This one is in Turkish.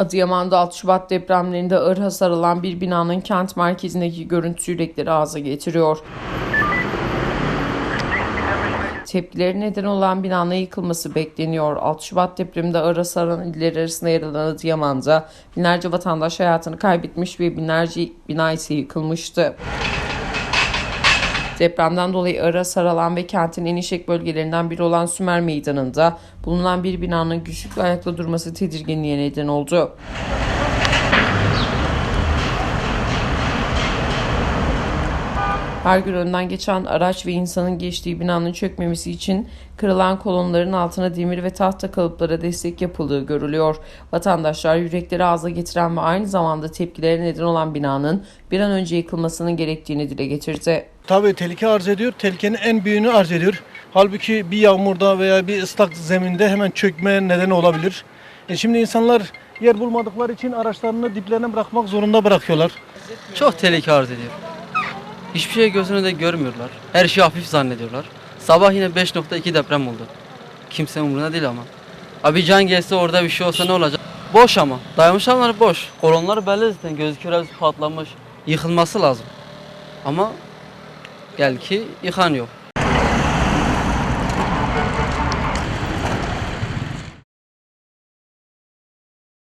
Adıyaman'da 6 Şubat depremlerinde ağır hasar alan bir binanın kent merkezindeki görüntüsü yürekleri ağza getiriyor. Tepkileri neden olan binanın yıkılması bekleniyor. 6 Şubat depreminde ağır hasar alan iller arasında yer alan Adıyaman'da binlerce vatandaş hayatını kaybetmiş ve binlerce bina ise yıkılmıştı. Depremden dolayı ağır hasar alan ve kentin en işlek bölgelerinden biri olan Sümer Meydanı'nda bulunan bir binanın güçlükle ayakta durması tedirginliğe neden oldu. Her gün önden geçen araç ve insanın geçtiği binanın çökmemesi için kırılan kolonların altına demir ve tahta kalıplara destek yapıldığı görülüyor. Vatandaşlar yürekleri ağza getiren ve aynı zamanda tepkilere neden olan binanın bir an önce yıkılmasının gerektiğini dile getirdi. Tabii tehlike arz ediyor. Tehlikenin en büyüğünü arz ediyor. Halbuki bir yağmurda veya bir ıslak zeminde hemen çökmeye neden olabilir. E şimdi insanlar yer bulmadıkları için araçlarını diplerine bırakmak zorunda bırakıyorlar. Çok tehlike arz ediyor. Hiçbir şey gözünü de görmüyorlar. Her şeyi hafif zannediyorlar. Sabah yine 5.2 deprem oldu. Kimse umurunda değil ama. Abi can gelse orada bir şey olsa ne olacak? Boş ama. Dayanmışlar boş. Kolonlar belli zaten gözüküyor hepsi patlamış. Yıkılması lazım. Ama gel ki yıkan yok.